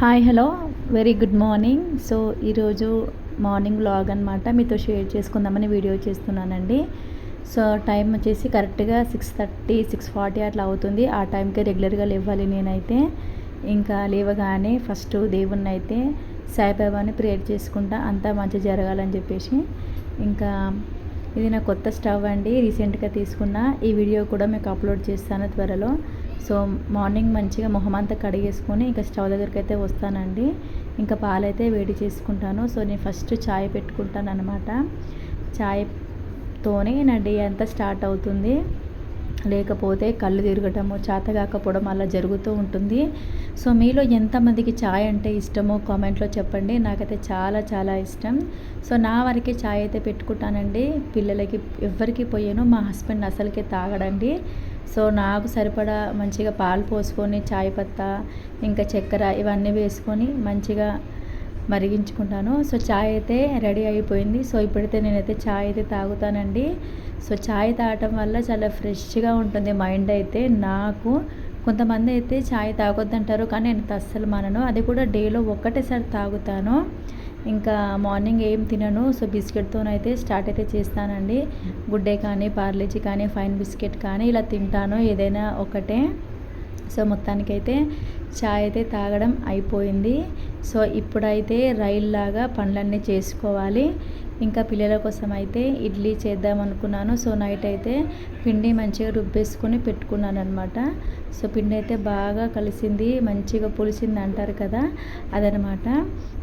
Hi hello very good morning so ఈరోజు morning vlog అనమాట మీతో షేర్ చేసుకుందామని వీడియో చేస్తున్నానండి. సో టైం వచ్చేసి కరెక్ట్గా సిక్స్ థర్టీ సిక్స్ ఫార్టీ అట్లా అవుతుంది. ఆ టైంకే రెగ్యులర్గా లేవాలి నేనైతే. ఇంకా లేవగానే ఫస్ట్ దేవుణ్ణి అయితే సాయిబాబాని ప్రేయర్ చేసుకుంటా. అంతా మంచి జరగాలని చెప్పేసి. ఇంకా ఇది నా కొత్త స్టవ్ అండి. రీసెంట్గా తీసుకున్న. ఈ వీడియో కూడా మీకు అప్లోడ్ చేస్తాను త్వరలో. సో మార్నింగ్ మంచిగా మొహం అంతా కడిగేసుకొని ఇంకా స్టవ్ దగ్గరికి అయితే వస్తానండి. ఇంకా పాలైతే వేడి చేసుకుంటాను. సో నేను ఫస్ట్ చాయ్ పెట్టుకుంటాను అనమాట చాయ్తోనే నా డే అంతా స్టార్ట్ అవుతుంది. లేకపోతే కళ్ళు తిరగటము చేత కాకపోవడం అలా జరుగుతూ ఉంటుంది. సో మీలో ఎంతమందికి ఛాయ్ అంటే ఇష్టమో కామెంట్లో చెప్పండి. నాకైతే చాలా చాలా ఇష్టం. సో నా వరకే ఛాయ్ అయితే పెట్టుకుంటానండి. పిల్లలకి ఎవరికి పోయాను. మా హస్బెండ్ అసలుకే తాగడండి. సో నాకు సరిపడా మంచిగా పాలు పోసుకొని చాయ్ పత్తా ఇంకా చక్కెర ఇవన్నీ వేసుకొని మంచిగా మరిగించుకుంటాను. సో చాయ్ అయితే రెడీ అయిపోయింది. సో ఇప్పుడైతే నేనైతే చాయ్ అయితే తాగుతానండి. సో చాయ్ తాగటం వల్ల చాలా ఫ్రెష్గా ఉంటుంది మైండ్ అయితే. నాకు కొంతమంది అయితే చాయ్ తాగొద్దంటారు కానీ నేను అస్సలు మనను. అది కూడా డేలో ఒక్కటేసారి తాగుతాను. ఇంకా మార్నింగ్ ఏం తినను సో బిస్కెట్తోనైతే స్టార్ట్ అయితే చేస్తానండి. గుడ్డే కానీ పార్లేజీ కానీ ఫైన్ బిస్కెట్ కానీ ఇలా తింటాను ఏదైనా ఒకటే. సో మొత్తానికైతే చాయ్ అయితే తాగడం అయిపోయింది. సో ఇప్పుడైతే రైల్ లాగా పనులన్నీ చేసుకోవాలి. ఇంకా పిల్లల కోసం అయితే ఇడ్లీ చేద్దాం అనుకున్నాను. సో నైట్ అయితే పిండి మంచిగా రుబ్బేసుకొని పెట్టుకున్నాను అనమాట సో పిండి అయితే బాగా కలిసింది మంచిగా పులిసింది అంటారు కదా అదనమాట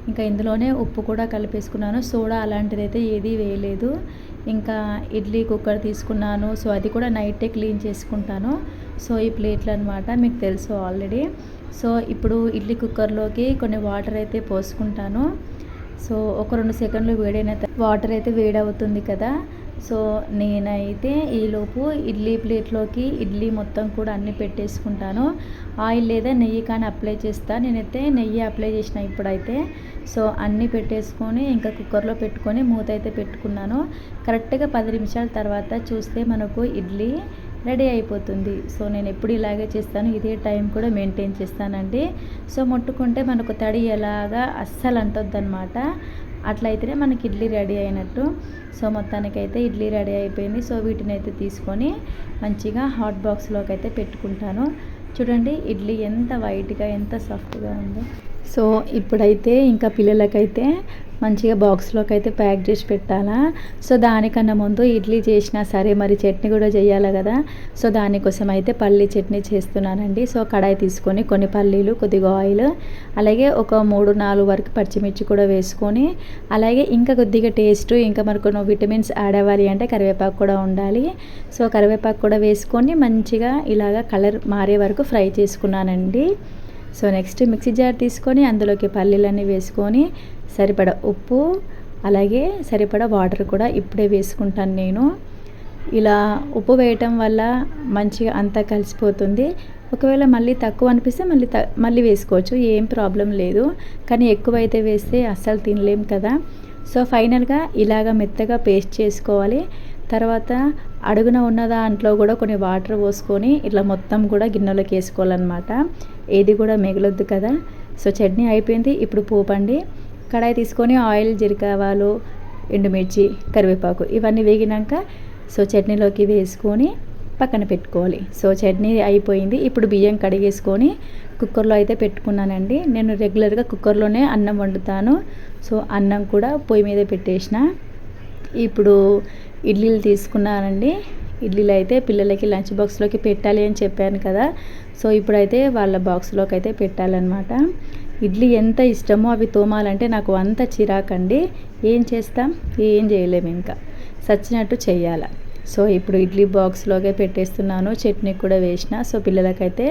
ఇంకా ఇందులోనే ఉప్పు కూడా కలిపేసుకున్నాను. సోడా అలాంటిది అయితే ఏదీ వేయలేదు. ఇంకా ఇడ్లీ కుక్కర్ తీసుకున్నాను. సో అది కూడా నైటే క్లీన్ చేసుకుంటాను. సో ఈ ప్లేట్లు అనమాట మీకు తెలుసు ఆల్రెడీ. సో ఇప్పుడు ఇడ్లీ కుక్కర్లోకి కొన్ని వాటర్ అయితే పోసుకుంటాను. సో ఒక రెండు సెకండ్లు వేడైన వాటర్ అయితే వేడవుతుంది కదా. సో నేనైతే ఈలోపు ఇడ్లీ ప్లేట్లోకి ఇడ్లీ మొత్తం కూడా అన్నీ పెట్టేసుకుంటాను. ఆయిల్ లేదా నెయ్యి కానీ అప్లై చేస్తాను నేనైతే నెయ్యి అప్లై చేసిన ఇప్పుడైతే. సో అన్నీ పెట్టేసుకొని ఇంకా కుక్కర్లో పెట్టుకొని మూత అయితే పెట్టుకున్నాను. కరెక్ట్గా పది నిమిషాల తర్వాత చూస్తే మనకు ఇడ్లీ రెడీ అయిపోతుంది. సో నేను ఎప్పుడు ఇలాగే చేస్తాను. ఇదే టైం కూడా మెయింటైన్ చేస్తానండి. సో ముట్టుకుంటే మనకు తడి ఎలాగా అస్సలు అంటొద్దనమాట అట్లయితేనే మనకి ఇడ్లీ రెడీ అయినట్టు. సో మొత్తానికైతే ఇడ్లీ రెడీ అయిపోయింది. సో వీటిని అయితే తీసుకొని మంచిగా హాట్ బాక్స్లోకి అయితే పెట్టుకుంటాను. చూడండి ఇడ్లీ ఎంత వైట్గా ఎంత సాఫ్ట్గా ఉందో. సో ఇప్పుడైతే ఇంకా పిల్లలకైతే మంచిగా బాక్స్లోకి అయితే ప్యాక్ చేసి పెట్టాలా? సో దానికన్నా ముందు ఇడ్లీ చేసినా సరే మరి చట్నీ కూడా చేయాలి కదా? సో దానికోసం అయితే పల్లీ చట్నీ చేస్తున్నానండి. సో కడాయి తీసుకొని కొన్ని పల్లీలు కొద్దిగా ఆయిల్ అలాగే ఒక మూడు నాలుగు వరకు పచ్చిమిర్చి కూడా వేసుకొని అలాగే ఇంకా కొద్దిగా టేస్ట్ ఇంకా మరి కొన్ని విటమిన్స్ యాడ్ అవ్వాలి అంటే కరివేపాకు కూడా ఉండాలి. సో కరివేపాకు కూడా వేసుకొని మంచిగా ఇలాగ కలర్ మారే వరకు ఫ్రై చేసుకున్నానండి. సో నెక్స్ట్ మిక్సీ జార్ తీసుకొని అందులోకి పల్లీలన్నీ వేసుకొని సరిపడ ఉప్పు అలాగే సరిపడ వాటర్ కూడా ఇప్పుడే వేసుకుంటాను నేను. ఇలా ఉప్పు వేయటం వల్ల మంచిగా అంతా కలిసిపోతుంది. ఒకవేళ మళ్ళీ తక్కువ అనిపిస్తే మళ్ళీ త మళ్ళీ వేసుకోవచ్చు ఏం ప్రాబ్లం లేదు. కానీ ఎక్కువైతే వేస్తే అస్సలు తినలేం కదా. సో ఫైనల్గా ఇలాగ మెత్తగా పేస్ట్ చేసుకోవాలి. తర్వాత అడుగున ఉన్న దాంట్లో కూడా కొన్ని వాటర్ పోసుకొని ఇట్లా మొత్తం కూడా గిన్నెలోకి వేసుకోవాలన్నమాట. ఏది కూడా మిగలొద్దు కదా. సో చట్నీ అయిపోయింది. ఇప్పుడు పోపండి కడాయి తీసుకొని ఆయిల్ జీలకావాలు ఎండుమిర్చి కరివేపాకు ఇవన్నీ వేగినాక సో చట్నీలోకి వేసుకొని పక్కన పెట్టుకోవాలి. సో చట్నీ అయిపోయింది. ఇప్పుడు బియ్యం కడిగేసుకొని కుక్కర్లో అయితే పెట్టుకున్నానండి. నేను రెగ్యులర్గా కుక్కర్లోనే అన్నం వండుతాను. సో అన్నం కూడా పొయ్యి మీద పెట్టేసిన. ఇప్పుడు ఇడ్లీలు తీసుకున్నానండి ఇడ్లీలు అయితే పిల్లలకి లంచ్ బాక్స్లోకి పెట్టాలి అని చెప్పాను కదా. సో ఇప్పుడైతే వాళ్ళ బాక్స్లోకి అయితే పెట్టాలన్నమాట. ఇడ్లీ ఎంత ఇష్టమో అవి తోమాలంటే నాకు అంత చిరాకండి. ఏం చేస్తాం? ఏం చేయలేము ఇంకా. సచ్చినట్టు చేయాలి సో ఇప్పుడు ఇడ్లీ బాక్స్లోకే పెట్టేస్తున్నాను. చట్నీ కూడా వేసిన. సో పిల్లలకైతే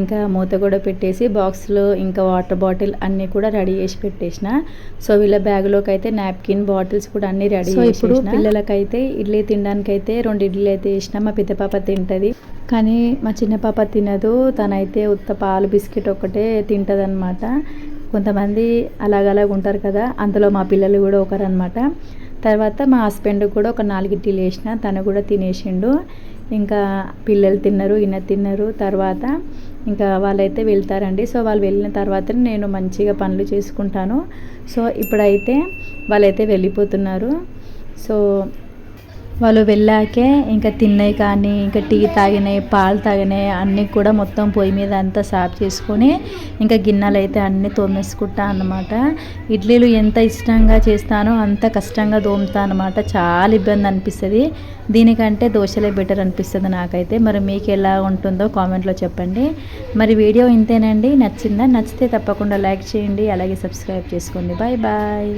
ఇంకా మూత కూడా పెట్టేసి బాక్స్లో ఇంకా వాటర్ బాటిల్ అన్నీ కూడా రెడీ చేసి పెట్టేసిన. సో వీళ్ళ బ్యాగ్లోకి అయితే నాప్కిన్ బాటిల్స్ కూడా అన్నీ రెడీ సో ఇప్పుడు పిల్లలకైతే ఇడ్లీ తినడానికైతే రెండు ఇడ్లీ అయితే వేసిన మా పెద్ద పాప తింటుంది. కానీ మా చిన్న పాప తినదు. తనైతే ఉత్త పాలు బిస్కెట్ ఒకటే తింటుంది అనమాట కొంతమంది అలాగలాగ ఉంటారు కదా. అందులో మా పిల్లలు కూడా ఒకరనమాట తర్వాత మా హస్బెండ్ కూడా ఒక నాలుగు ఇడ్లీలు వేసిన తను కూడా తినేసిండు. ఇంకా పిల్లలు తిన్నారు ఈయన తిన్నారు. తర్వాత ఇంకా వాళ్ళైతే వెళ్తారండి. సో వాళ్ళు వెళ్ళిన తర్వాత నేను మంచిగా పనులు చేసుకుంటాను. సో ఇప్పుడైతే వాళ్ళైతే వెళ్ళిపోతున్నారు. సో వాళ్ళు వెళ్ళాకే ఇంకా తిన్నాయి కానీ ఇంకా టీ తాగినాయి పాలు తాగినాయి అన్నీ కూడా మొత్తం పొయ్యి మీద అంతా సాఫ్ చేసుకొని ఇంకా గిన్నెలు అయితే అన్నీ తోమేసుకుంటా అన్నమాట. ఇడ్లీలు ఎంత ఇష్టంగా చేస్తానో అంత కష్టంగా తోముతా అనమాట చాలా ఇబ్బంది అనిపిస్తుంది. దీనికంటే దోశలే బెటర్ అనిపిస్తుంది నాకైతే. మరి మీకు ఎలా ఉంటుందో కామెంట్లో చెప్పండి. మరి వీడియో ఇంతేనండి. నచ్చిందా? నచ్చితే తప్పకుండా లైక్ చేయండి. అలాగే సబ్స్క్రైబ్ చేసుకోండి. Bye bye.